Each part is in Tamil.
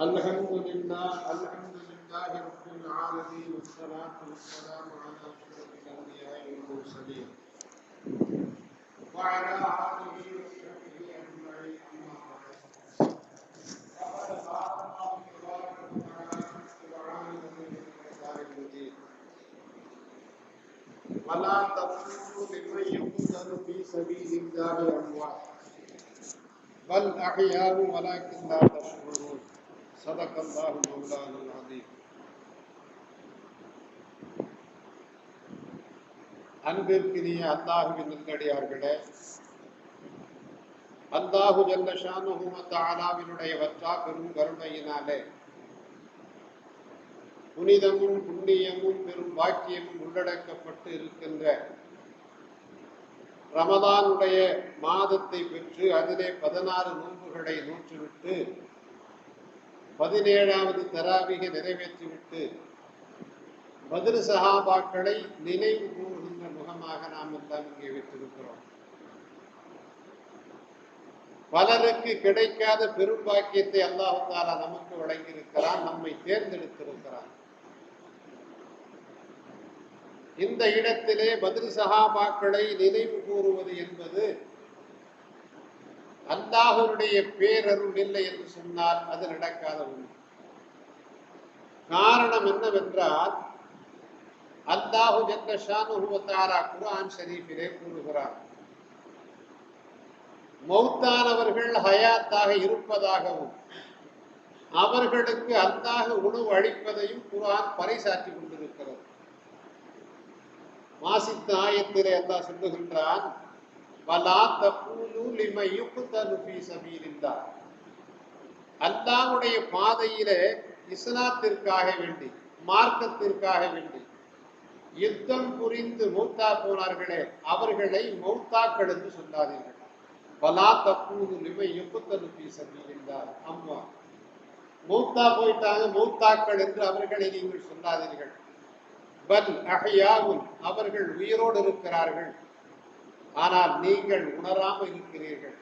الحمد لله الحمد لله رب العالمين والصلاة والسلام على أشرف الأنبياء والمرسلين وعلى آله وصحبه أجمعين أما بعد فقد قال الله تبارك وتعالى سبحانه وتعالى المجيد ولا تقولوا لمن يقتل في سبيل الله أموات بل أحياء ولكن لا تشعرون صدق الله مولانا العظيم அன்பிற்கினிய அல்லாஹுவின் நல்லடியார்களே அல்லாஹு ஜல்லஷானுடைய வற்றா பெரும் கருணையினாலே புனிதமும் புண்ணியமும் பெரும் வாக்கியமும் உள்ளடக்கப்பட்டு இருக்கின்ற ரமதானுடைய மாதத்தை பெற்று அதிலே பதினாறு நோன்புகளை நூற்றுவிட்டு பதினேழாவது தராவிக நிறைவேற்றிவிட்டு பதில் சகாபாக்களை நினைவு கூறுகின்ற முகமாக நாம் எல்லாம் இங்கே வைத்திருக்கிறோம். பலருக்கு கிடைக்காத பெரும் பாக்கியத்தை அல்லாஹாலா நமக்கு வழங்கியிருக்கிறான் நம்மை தேர்ந்தெடுத்திருக்கிறான். இந்த இடத்திலே பதில் சகாபாக்களை நினைவு கூறுவது என்பது அல்லாஹருடைய பேரருள் இல்லை என்று சொன்னால் அது நடக்காத ஒன்று. காரணம் என்னவென்றால் அல்லாஹு என்ற ஷானுஹுவத்தாரா குர்ஆன் ஷரீஃபிலே கூறுகிறார். மௌத்தானவர்கள் ஹயாத்தாக இருப்பதாகவும் அவர்களுக்கு அல்லாஹ் உணவு அளிப்பதையும் குரான் பறைசாற்றி கொண்டிருக்கிறது. வாசித்த ஆயத்திலே அல்லாஹ் சொல்லுகின்றான் வலா தப்பூலு லிம யுக்தலு ஃபீ சபீலில்லாஹ். அல்லாஹ்வுடைய பாதையிலே இஸ்லாத்திற்காக வேண்டி மார்க்கத்திற்காக வேண்டி யுத்தம் புரிந்து மௌத்தா போனார்களே அவர்களை மௌத்தாக்கள் என்று சொல்லாதீர்கள். பலா தப்பூது லிம யுக்தலு ஃபீ சபீலில்லாஹ். அம்மா மௌத்தா போயிட்டாங்க மௌத்தாக்கள் என்று அவர்களை நீங்கள் சொல்லாதீர்கள். பல் அஹியாவும் அவர்கள் உயிரோடு இருக்கிறார்கள். ஆனால் நீங்கள் உணராமல் இருக்கிறீர்கள்.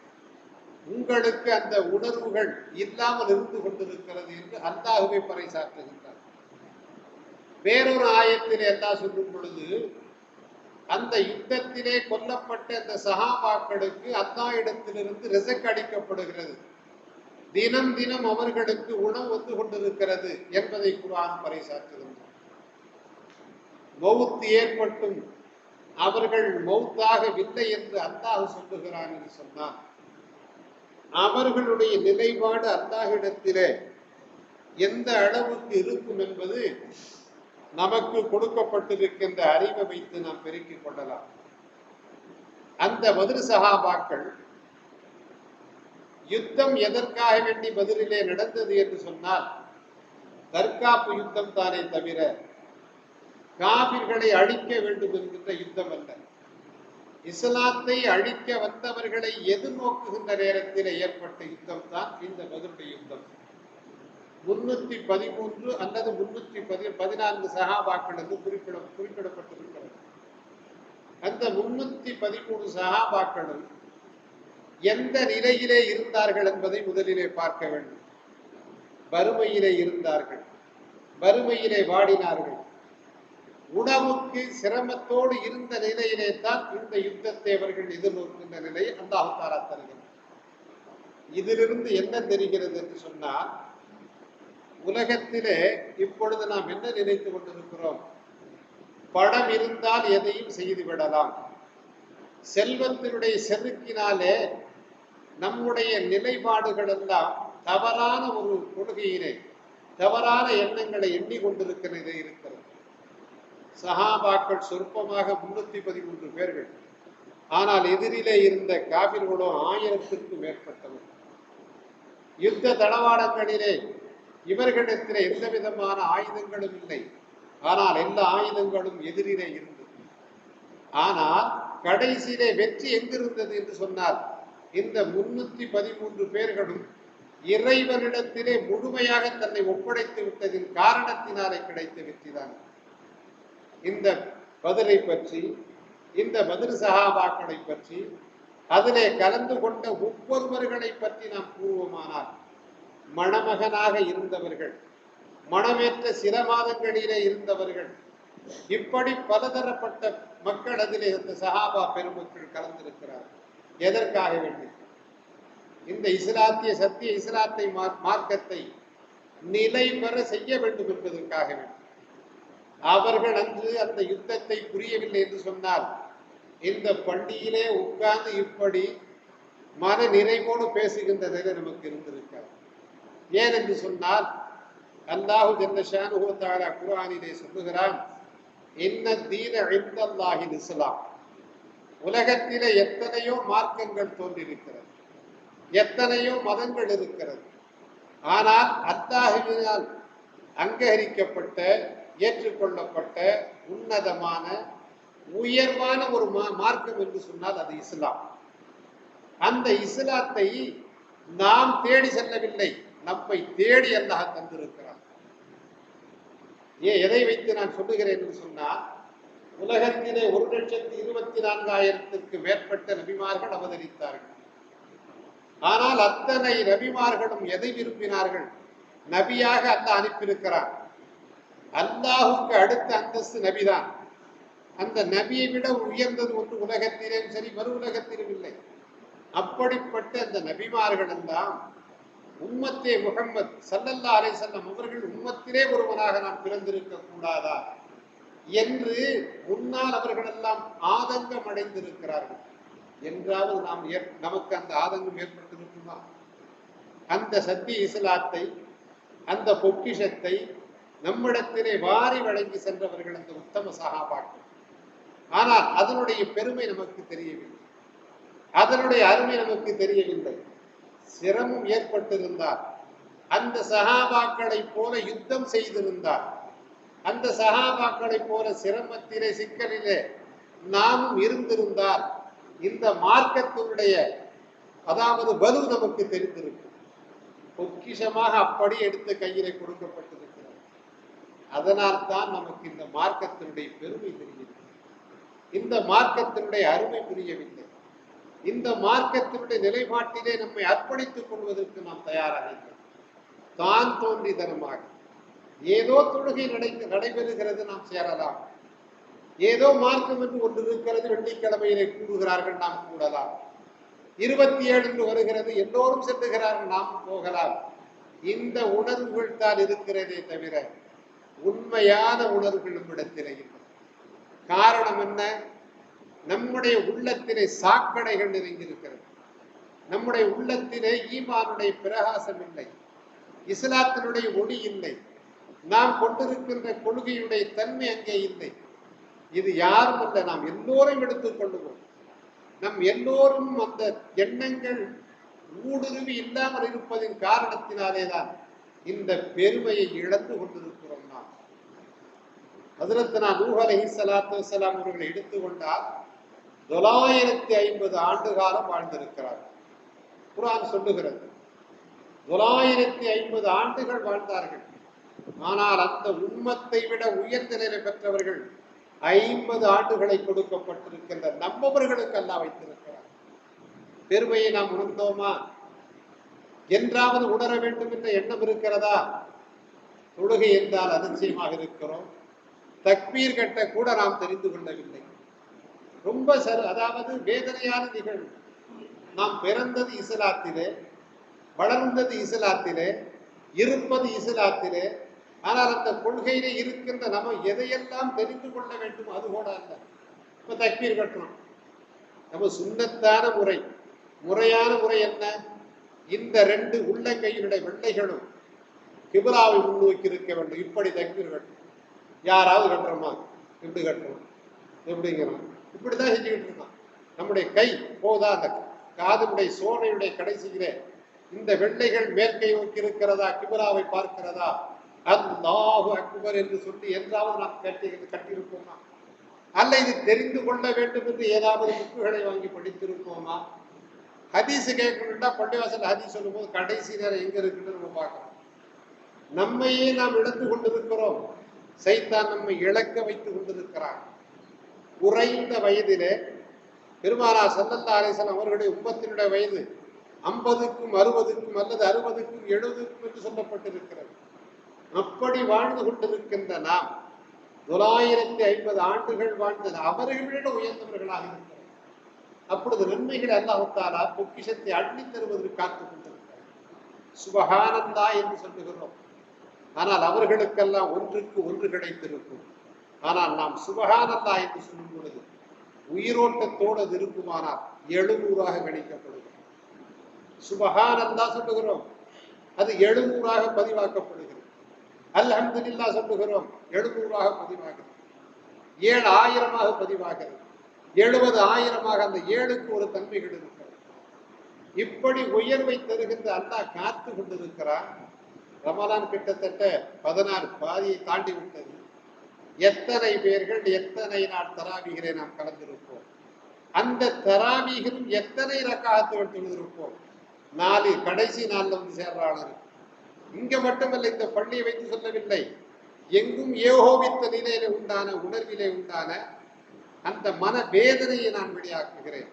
உங்களுக்கு அந்த உணர்வுகள் இல்லாமல் இருந்து கொண்டிருக்கிறது என்று அல்லாஹுவை பறைசாற்றுகின்றார். வேறொரு ஆயத்தில் என்ன சொல்லும் பொழுது அந்த யுத்தத்திலே கொல்லப்பட்ட அந்த சகாபாக்களுக்கு அல்லா இடத்திலிருந்து ரிசக் அளிக்கப்படுகிறது. தினம் தினம் அவர்களுக்கு உணவு வந்து கொண்டிருக்கிறது என்பதை குரான் பறைசாற்றுகின்றார் மௌத் ஏற்பட்டும். அவர்கள் மௌத்தாகவில்லை என்று அல்லாஹ் சொல்லுகிறான் என்று சொன்னார் அவர்களுடைய நிலைப்பாடு அல்லாஹிடத்திலே எந்த அளவுக்கு இருக்கும் என்பது நமக்கு கொடுக்கப்பட்டிருக்கின்ற அறிவை வைத்து நாம் பெருக்கிக் கொள்ளலாம். அந்த பதில் சகாபாக்கள் யுத்தம் எதற்காக வேண்டி பதிலிலே நடந்தது என்று சொன்னால் தற்காப்பு யுத்தம் தானே தவிர காபிர்களை அழிக்க வேண்டும் என்கின்ற யுத்தம் அல்ல. இஸ்லாத்தை அழிக்க வந்தவர்களை எதிர்நோக்குகின்ற நேரத்தில் ஏற்பட்ட யுத்தம் தான் இந்த பதிலுடைய யுத்தம். முன்னூத்தி பதிமூன்று அல்லது முன்னூத்தி பதி பதினான்கு சகாபாக்கள் என்று குறிப்பிட குறிப்பிடப்பட்டிருக்கிறது. அந்த முன்னூத்தி பதிமூணு சகாபாக்களும் எந்த நிலையிலே இருந்தார்கள் என்பதை முதலிலே பார்க்க வேண்டும். வறுமையிலே இருந்தார்கள். வறுமையிலே வாடினார்கள். உணவுக்கு சிரமத்தோடு இருந்த நிலையிலே தான் இந்த யுத்தத்தை அவர்கள் எதிர்நோக்கின்ற நிலையை அவதாரா தருகிறார் இதிலிருந்து என்ன தெரிகிறது என்று சொன்னால் உலகத்திலே இப்பொழுது நாம் என்ன நினைத்து கொண்டிருக்கிறோம்? படம் இருந்தால் எதையும் செய்து விடலாம். செல்வத்தினுடைய செருக்கினாலே நம்முடைய நிலைப்பாடுகள் எல்லாம் தவறான ஒரு கொள்கையிலே தவறான எண்ணங்களை எண்ணிக்கொண்டிருக்கிற இருக்கிறது. சஹாபாக்கள் சொற்பமாக முன்னூத்தி பதிமூன்று பேர்கள். ஆனால் எதிரிலே இருந்த காபிர்களோ ஆயிரத்திற்கும் மேற்பட்டவர். யுத்த தளவாடங்களிலே இவர்களிடத்தில் எந்த விதமான ஆயுதங்களும் இல்லை. ஆனால் எல்லா ஆயுதங்களும் எதிரிலே இருந்தது. ஆனால் கடைசியிலே வெற்றி எங்கிருந்தது என்று சொன்னால் இந்த முன்னூத்தி பதிமூன்று பேர்களும் இறைவனிடத்திலே முழுமையாக தன்னை ஒப்படைத்து விட்டதின் காரணத்தினாலே கிடைத்த வெற்றிதான். இந்த பதிலை பற்றி இந்த பதில் சகாபாக்களை பற்றி அதிலே கலந்து கொண்ட ஒவ்வொருவர்களை பற்றி நாம் கூறுவோமானால் மணமகனாக இருந்தவர்கள் மணமேற்ற சில மாதங்களிலே இருந்தவர்கள் இப்படி பலதரப்பட்ட மக்கள் அதிலே இந்த சஹாபா பெருமக்கள் கலந்திருக்கிறார். எதற்காக வேண்டி? இந்த இஸ்லாத்திய சத்திய இஸ்லாத்தை மார்க்கத்தை நிலை பெற செய்ய வேண்டும் என்பதற்காக வேண்டும் அவர்கள் அன்று அந்த யுத்தத்தை புரியவில்லை என்று சொன்னால் இந்த பள்ளியிலே உட்கார்ந்து இப்படி மன நிறைவோடு பேசுகின்ற நிலை நமக்கு இருந்திருக்காது. ஏன் என்று சொன்னால் அல்லாஹு ஜல்ல ஷானுஹு குர்ஆனிலே சொல்லுகிறான் என்ன தீன இந்தல்லாஹில் இஸ்லாம் உலகத்திலே எத்தனையோ மார்க்கங்கள் தோன்றியிருக்கிறது எத்தனையோ மதங்கள் இருக்கிறது. ஆனால் அல்லாஹுவினால் அங்கீகரிக்கப்பட்ட ஏற்றுக்கொள்ளப்பட்ட உன்னதமான உயர்வான ஒரு மா- மார்க்கம் என்று சொன்னால் அது இஸ்லாம். அந்த இஸ்லாத்தை நாம் தேடி செல்லவில்லை. நம்மை தேடி அல்லாஹ் தந்திருக்கிறார் ஏன் எதை வைத்து நான் சொல்லுகிறேன் என்று சொன்னால் உலகத்திலே ஒரு லட்சத்தி இருபத்தி நான்காயிரத்திற்கு மேற்பட்ட நபிமார்கள் அவதரித்தார்கள். ஆனால் அத்தனை நபிமார்களும் எதை விரும்பினார்கள்? நபியாக அந்த அனுப்பியிருக்கிறான். அல்லாஹுக்கு அடுத்த அந்தஸ்து நபிதான். அந்த நபியை விட உயர்ந்தது ஒன்று உலகத்திலும் சரி மறு உலகத்திலும் இல்லை. அப்படிப்பட்ட அந்த நபிமார்கள் தான் உம்மத்தே முகம்மத் சல்லல்லா அலைஹிஸ்ஸலாம் அவர்கள் உம்மத்திலே ஒருவனாக நாம் பிறந்திருக்க கூடாதா என்று முன்னால் அவர்கள் எல்லாம் ஆதங்கம் அடைந்திருக்கிறார்கள். என்றாவது நாம் ஏற்- நமக்கு அந்த ஆதங்கம் ஏற்பட்டிருக்குமா? அந்த சத்திய இஸ்லாத்தை அந்த பொக்கிஷத்தை நம்மிடத்திலே வாரி வழங்கி சென்றவர்கள் அந்த உத்தம சகாபாக்கள். ஆனால் அதனுடைய பெருமை நமக்கு தெரியவில்லை. அதனுடைய அருமை நமக்கு தெரியவில்லை. சிரமம் ஏற்பட்டிருந்தார். அந்த சகாபாக்களைப் போல யுத்தம் செய்திருந்தார். அந்த சகாபாக்களைப் போல சிரமத்திலே சிக்கலிலே நாமும் இருந்திருந்தால் இந்த மார்க்கத்தினுடைய அதாவது வலு நமக்கு தெரிந்திருக்கும். பொக்கிஷமாக அப்படி எடுத்து கையிலே கொடுக்கப்பட்டது அதனால் தான் நமக்கு இந்த மார்க்கத்தினுடைய பெருமை தெரியவில்லை இந்த மார்க்கத்தினுடைய அருமை புரியவில்லை. இந்த மார்க்கத்தினுடைய நிலைப்பாட்டிலே நம்மை அர்ப்பணித்துக் கொள்வதற்கு நாம் தயாராக இல்லை. தான் தோன்றித்தனமாக ஏதோ தொழுகை நடை நடைபெறுகிறது நாம் சேரலாம். ஏதோ மார்க்கம் என்று ஒன்று இருக்கிறது வெள்ளிக்கிழமையிலே கூடுகிறார்கள் நாம் கூடலாம். இருபத்தி ஏழு என்று வருகிறது எல்லோரும் செல்லுகிறார்கள் நாம் போகலாம். இந்த உணர்வுகள் தான் இருக்கிறதே தவிர உண்மையான உணர்வுகளும் நம்மிடத்திலே இல்லை காரணம் என்ன? நம்முடைய உள்ளத்திலே சாக்கடைகள் நிறைந்திருக்கிறது. நம்முடைய உள்ளத்திலே ஈமானுடைய பிரகாசம் இல்லை. இஸ்லாத்தினுடைய ஒளி இல்லை. நாம் கொண்டிருக்கின்ற கொள்கையுடைய தன்மை அங்கே இல்லை. இது யாரும் அல்ல நாம் எல்லோரும் எடுத்துக் கொள்ளுவோம். நம் எல்லோரும் அந்த எண்ணங்கள் ஊடுருவி இல்லாமல் இருப்பதின் காரணத்தினாலே தான் இந்த பெருமையை இழந்து கொண்டிருக்கிறோம். நாம் ஹதரத்னா நூஹ் அலைஹி ஸலாத்து வஸலாம் அவர்களை எடுத்துக்கொண்டால் தொள்ளாயிரத்தி ஐம்பது ஆண்டு காலம் வாழ்ந்திருக்கிறார். குரான் சொல்லுகிறது தொள்ளாயிரத்தி ஐம்பது ஆண்டுகள் வாழ்ந்தார்கள். ஆனால் அந்த உண்மத்தை விட உயர்ந்த நிலை பெற்றவர்கள் ஐம்பது ஆண்டுகளை கொடுக்கப்பட்டிருக்கின்ற நம்மவர்களுக்கு அல்ல வைத்திருக்கிறார். பெருமையை நாம் உணர்ந்தோமா? என்றாவது உணர வேண்டும் என்ற எண்ணம் இருக்கிறதா? தொழுகை என்றால் அதிசயமாக இருக்கிறோம். தக்பீர் கட்ட கூட நாம் தெரிந்து கொள்ளவில்லை. ரொம்ப சரு அதாவது வேதனையான நிகழ்வு. நாம் பிறந்தது இஸ்லாத்திலே வளர்ந்தது இஸ்லாத்திலே இருப்பது இஸ்லாத்திலே ஆனால் அந்த கொள்கையிலே இருக்கின்ற நம்ம எதையெல்லாம் தெரிந்து கொள்ள வேண்டும் அது கூட அல்ல. இப்போ தக்பீர் கட்டணும் நம்ம சுண்ணத்தான முறை. முறையான முறை என்ன? இந்த ரெண்டு உள்ளங்கையினுடைய வெள்ளைகளும் கிபிலாவை முன்னோக்கி இருக்க வேண்டும். இப்படி தக்பீர் கட்டணும் யாராவது கட்டுறோமா? இப்படி கட்டுறோம். எப்படிங்கிறோம் இப்படிதான் செஞ்சுக்கிட்டு இருக்கான். நம்முடைய கை போதா அந்த காதுடைய சோனையுடைய கடைசியிலே இந்த வெள்ளைகள் மேற்கை நோக்கி இருக்கிறதா? கிபிலாவை பார்க்கிறதா? அல்லாஹு அக்பர் என்று சொல்லி என்றாவது நாம் கட்டி கட்டியிருப்போமா? அல்ல இது தெரிந்து கொள்ள வேண்டும் என்று ஏதாவது புக்குகளை வாங்கி படித்திருப்போமா? ஹதீஸ் கேட்கணும்னா பள்ளிவாசல் ஹதீஸ் சொல்லும்போது கடைசி நேரம் எங்க இருக்குன்னு நம்ம பார்க்கணும். நம்மையே நாம் இழந்து கொண்டிருக்கிறோம். சைத்தான் நம்மை இழக்க வைத்துக் கொண்டிருக்கிறான். குறைந்த வயதிலே பெருமானா சல்லல்லா அலிசன் அவர்களுடைய உம்மத்தினுடைய வயது ஐம்பதுக்கும் அறுபதுக்கும் அல்லது அறுபதுக்கும் எழுபதுக்கும் என்று சொல்லப்பட்டிருக்கிறது. அப்படி வாழ்ந்து கொண்டிருக்கின்ற நாம் தொள்ளாயிரத்தி ஐம்பது ஆண்டுகள் வாழ்ந்தது அவர்களிட உயர்ந்தவர்களாக இருக்கிறார் அப்பொழுது நன்மைகள் அல்லாஹாலா பொக்கிஷத்தை அள்ளி தருவதற்கு காத்துக் கொண்டிருக்கிறார். சுபகானந்தா என்று சொல்லுகிறோம். ஆனால் அவர்களுக்கெல்லாம் ஒன்றுக்கு ஒன்று கிடைத்திருக்கும். ஆனால் நாம் சுபகானந்தா என்று சொல்லும் பொழுது உயிரோட்டத்தோடு அது இருக்குமானால் எழுநூறாக கணிக்கப்படும் சுபகானந்தா சொல்லுகிறோம். அது எழுநூறாக பதிவாக்கப்படுகிறது. அல்ஹம்துலில்லா சொல்லுகிறோம். எழுநூறாக பதிவாகிறது. ஏழு ஆயிரமாக பதிவாகிறது. எழுபது ஆயிரமாக அந்த ஏழுக்கு ஒரு தன்மைகள் இருக்கிறது இப்படி உயர்வை தருகின்ற அல்லாஹ் காத்து கொண்டிருக்கிறார் ரமலான் கிட்டத்தட்ட பதினாறு பாதியை தாண்டி விட்டது. எத்தனை பேர்கள் எத்தனை நாள் தராவிகளை நாம் கலந்திருப்போம் அந்த தராவிகளும் எத்தனை ரக்காகத்தோடு தொழுதிருப்போம் நாலு கடைசி நாள்ல வந்து சேர்றாளர் இங்க மட்டுமல்ல இந்த பள்ளியை வைத்து சொல்லவில்லை. எங்கும் ஏகோபித்த நிலையில உண்டான உணர்விலே உண்டான அந்த மன வேதனையை நான் வெளியாக்குகிறேன்.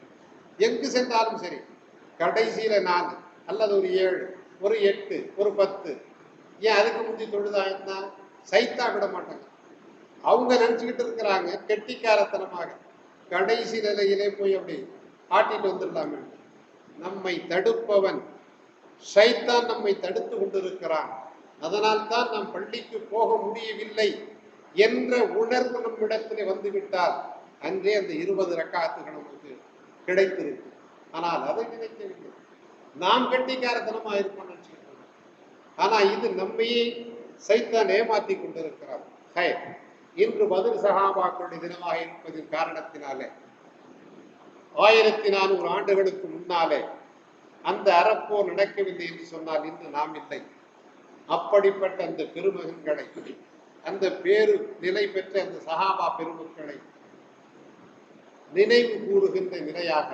எங்கு சென்றாலும் சரி கடைசியில நான் அல்லது ஒரு ஏழு ஒரு எட்டு ஒரு பத்து ஏன் அதுக்கு முந்தி தொழுதாயிருந்தா சைத்தா விட மாட்டாங்க. அவங்க நினைச்சுக்கிட்டு இருக்கிறாங்க கெட்டிக்காரத்தனமாக. கடைசி நிலையிலே போய் அப்படி ஆட்டிட்டு வந்துடலாமே. நம்மை தடுப்பவன். சைத்தான் நம்மை தடுத்து கொண்டிருக்கிறான். அதனால் தான் நாம் பள்ளிக்கு போக முடியவில்லை என்ற உணர்வு நம்மிடத்திலே வந்துவிட்டால் அன்றே அந்த இருபது ரக்காத்துகள் நமக்கு கிடைத்திருக்கு ஆனால் அதை நினைக்கவில்லை. நாம் கட்டிக்காரத்தனமா இருப்போம் ஆனா இது நம்மையே சைத்தான் ஏமாத்தி கொண்டிருக்கிறார். ஹை. இன்று பதில் சகாபாக்களுடைய தினமாக இருப்பதின் காரணத்தினாலே ஆயிரத்தி நானூறு ஆண்டுகளுக்கு முன்னாலே அந்த அறப்போர் நடக்கவில்லை என்று சொன்னால் இன்று நாம் இல்லை. அப்படிப்பட்ட அந்த பெருமகன்களை அந்த பேரு நிலை பெற்ற அந்த சகாபா பெருமக்களை நினைவு கூறுகின்ற நிலையாக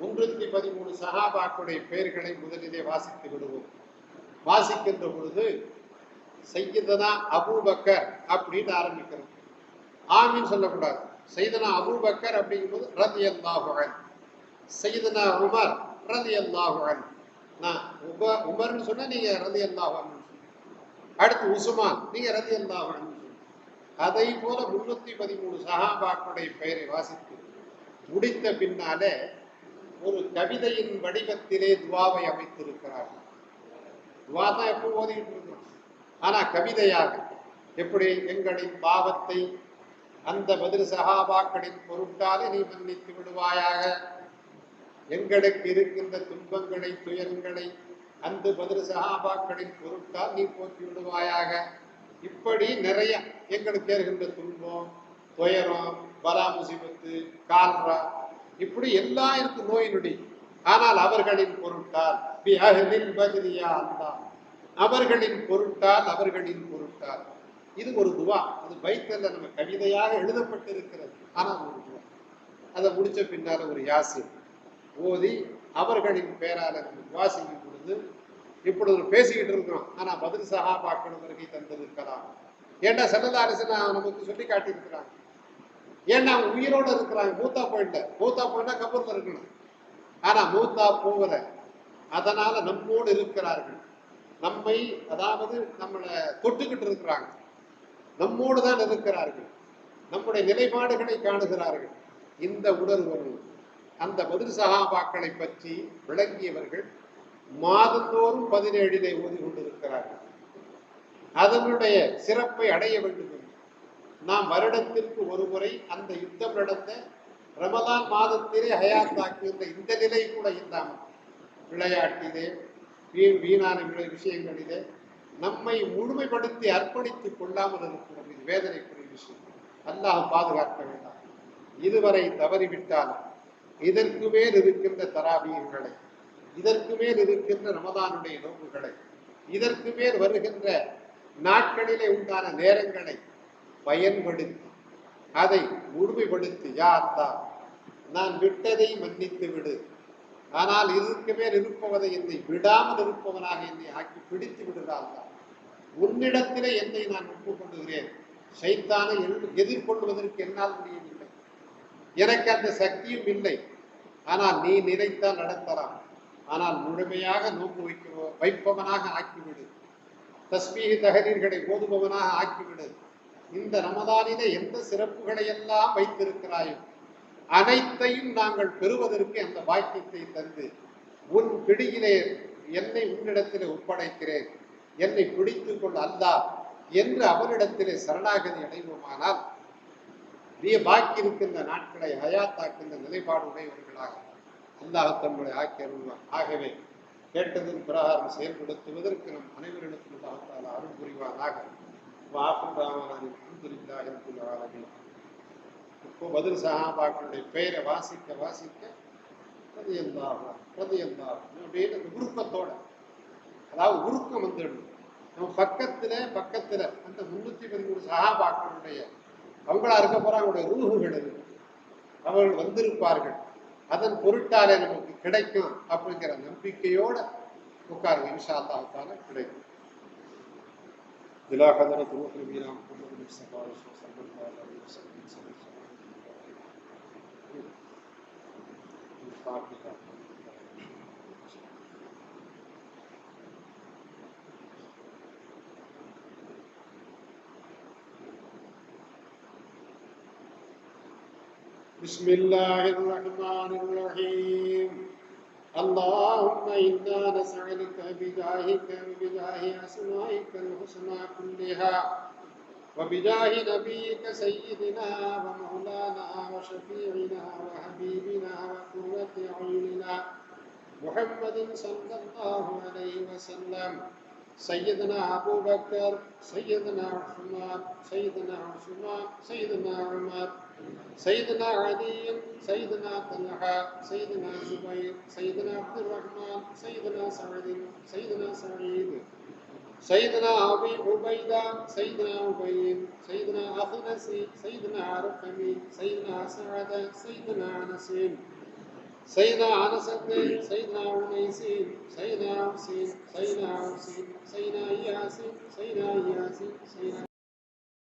முன்னூத்தி பதிமூணு சகாபாக்களுடைய பெயர்களை முதலிலே வாசித்து விடுவோம். வாசிக்கின்ற பொழுது செய்யதனா அபூபக்கர் அப்படின்னு ஆரம்பிக்கிறது. ஆமின்னு சொல்லக்கூடாது. செய்தனா அபூபக்கர் அப்படிங்கும்போது ரதி அல்லாஹுவன் செய்தனா உமர் ரதி அல்லாஹுவன் நான் உப உமர்னு சொன்னால் நீங்கள் ரதி அல்லாஹன் அடுத்து உசுமான் நீங்கள் ரதி அல்லாஹன் அதை போல முன்னூத்தி பதிமூணு சஹாபாக்களுடைய பெயரை வாசித்து முடித்த பின்னாலே ஒரு கவிதையின் வடிவத்திலே துவாவை அமைத்திருக்கிறார்கள். துவா தான் எப்போ ஓதிக்கிட்டு இருக்கிறோம் ஆனால் கவிதையாக எப்படி எங்களின் பாவத்தை அந்த பதில் சகாபாக்களின் பொருட்டாலே நீ மன்னித்து விடுவாயாக? எங்களுக்கு இருக்கின்ற துன்பங்களை துயரங்களை அந்த பதில் சகாபாக்களின் பொருட்டால் நீ போக்கி விடுவாயாக? இப்படி நிறைய எங்களுக்கு ஏறுகின்ற துன்பம் துயரம் பலா முசிபத்து கால்ரா இப்படி எல்லாம் இருக்கு நோய் நொடி ஆனால் அவர்களின் பொருட்டால் பி அஹ்லில் பத்ரியா அவர்களின் பொருட்டால் அவர்களின் பொருட்டால். இது ஒரு துவா. அது பைத்தல்ல நம்ம கவிதையாக எழுதப்பட்டிருக்கிறது. ஆனால் ஒரு துவா. அதை முடிச்ச பின்னால ஒரு யாசின். ஓதி அவர்களின் பேரால நம்ம துவா செய்யும் பொழுது இப்பொழுது பேசிக்கிட்டு இருக்கிறோம். ஆனா பதில் சகாபாக்கள் வருகை தந்திருக்கலாம். ஏன்னா செல்லதா அரசு நமக்கு சொல்லி காட்டியிருக்கிறாங்க? ஏன்னா அவங்க உயிரோட இருக்கிறாங்க? மூத்தா போயிட்ட. மூத்தா போயிட்டா கபூர்ல இருக்கணும். ஆனா மூத்தா போகலை. அதனால நம்மோடு இருக்கிறார்கள். நம்மை அதாவது நம்மளை தொட்டுக்கிட்டு இருக்கிறாங்க. நம்மோடு தான் இருக்கிறார்கள். நம்முடைய நிலைப்பாடுகளை காணுகிறார்கள். இந்த உணர்வு அந்த பதில் சகாபாக்களை பற்றி விளங்கியவர்கள் மாதந்தோறும் பதினேழிலே ஓதி கொண்டிருக்கிறார்கள் அதனுடைய சிறப்பை அடைய வேண்டும் நாம் வருடத்திற்கு ஒரு முறை அந்த யுத்தம் நடந்த ரமதான் மாதத்திலே ஹயாத்தாக்கு இந்த நிலை கூட இல்லாமல் விளையாட்டிலே வீண் வீணான விஷயங்கள் விஷயங்களிலே நம்மை முழுமைப்படுத்தி அர்ப்பணித்துக் கொள்ளாமல் இருக்கிறோம். இது வேதனைக்குரிய விஷயம். அல்லாஹ் பாதுகாக்க வேண்டாம். இதுவரை தவறிவிட்டால் இதற்கு மேல் இருக்கின்ற தராபியங்களை இதற்கு மேல் இருக்கின்ற ரமதானுடைய நோக்குகளை இதற்கு மேல் வருகின்ற நாட்களிலே உண்டான நேரங்களை பயன்படுத்தி அதை முழுமைப்படுத்தி யார் தான் நான் விட்டதை மன்னித்து விடு ஆனால் இதற்கு மேல் இருப்பவதை என்னை விடாமல் இருப்பவனாக என்னை ஆக்கி பிடித்து விடுகிறாள் உன்னிடத்திலே என்னை நான் ஒப்புக்கொள்ளுகிறேன் சைத்தானை எதிர்கொள்வதற்கு என்னால் முடியவில்லை. எனக்கு அந்த சக்தியும் இல்லை. ஆனால் நீ நினைத்தால் நடத்தலாம் ஆனால் முழுமையாக நோக்கு வைக்க வைப்பவனாக ஆக்கிவிடு. தஸ்மீக தகரீர்களை ஓதுபவனாக ஆக்கிவிடு. இந்த ரமதானிலே எந்த சிறப்புகளை எல்லாம் வைத்திருக்கிறாயோ அனைத்தையும் நாங்கள் பெறுவதற்கு அந்த வாக்கியத்தை தந்து உன் பிடியிலே என்னை உன்னிடத்திலே ஒப்படைக்கிறேன். என்னை பிடித்துக் கொள் அல்லா என்று அவனிடத்திலே சரணாகதி அடைவோமானால் நீ பாக்கி இருக்கின்ற நாட்களை ஹயாத்தாக்கின்ற நிலைப்பாடு உடையவர்களாக அல்லாஹ் தம்முடைய ஆக்கி ஆகவே கேட்டதன் பிரகாரம் செயல்படுத்துவதற்கு நம் அனைவரிடத்திலும் அருள் புரிவானாக. வாக்கும் ராமனாரின் அல்ஹம்துலில்லாஹி இப்போ பதில் சஹாபாக்களுடைய பெயரை வாசிக்க வாசிக்க பிரதியல்லாஹ் பிரதியல்லாஹ் அப்படின்னு அந்த உருக்கத்தோட அதாவது உருக்கம் வந்துடும் நம்ம பக்கத்துல பக்கத்துல அந்த முன்னூத்தி பதிமூணு சஹாபாக்களுடைய அவங்களா இருக்க போற அவங்களுடைய ரூகுகள் இருக்கு அவர்கள் வந்திருப்பார்கள் அதன் பொருட்டாலே நமக்கு கிடைக்கும் அப்படிங்கிற நம்பிக்கையோட உட்காருங்க இன்ஷா அல்லாஹ் தால கிடைக்கும் إلى حضرة روح نبينا محمد المصطفى صلى الله عليه وسلم بسم الله الرحمن الرحيم. اللهم إنا نسألك بجاهك وبجاه أسمائك الحسنى كلها. وبجاه نبيك سيدنا ومولانا وشفيعنا وحبيبنا وقرة عيننا محمد صلى الله عليه وسلم. سيدنا أبو بكر سيدنا عثمان سيدنا عثمان سيدنا عمر سيدنا علي سيدنا طلحة سيدنا زبير سيدنا عبد الرحمن سيدنا سعد سيدنا سعيد. سيدنا أبي عبيدة سيدنا عبيد سيدنا أخنس سيدنا رقمي سيدنا سعد سيدنا أنسين سيدنا أنس سيدنا عنيسين سيدنا حسين سيدنا حسين سيدنا ياسين سيدنا ياسين سيدنا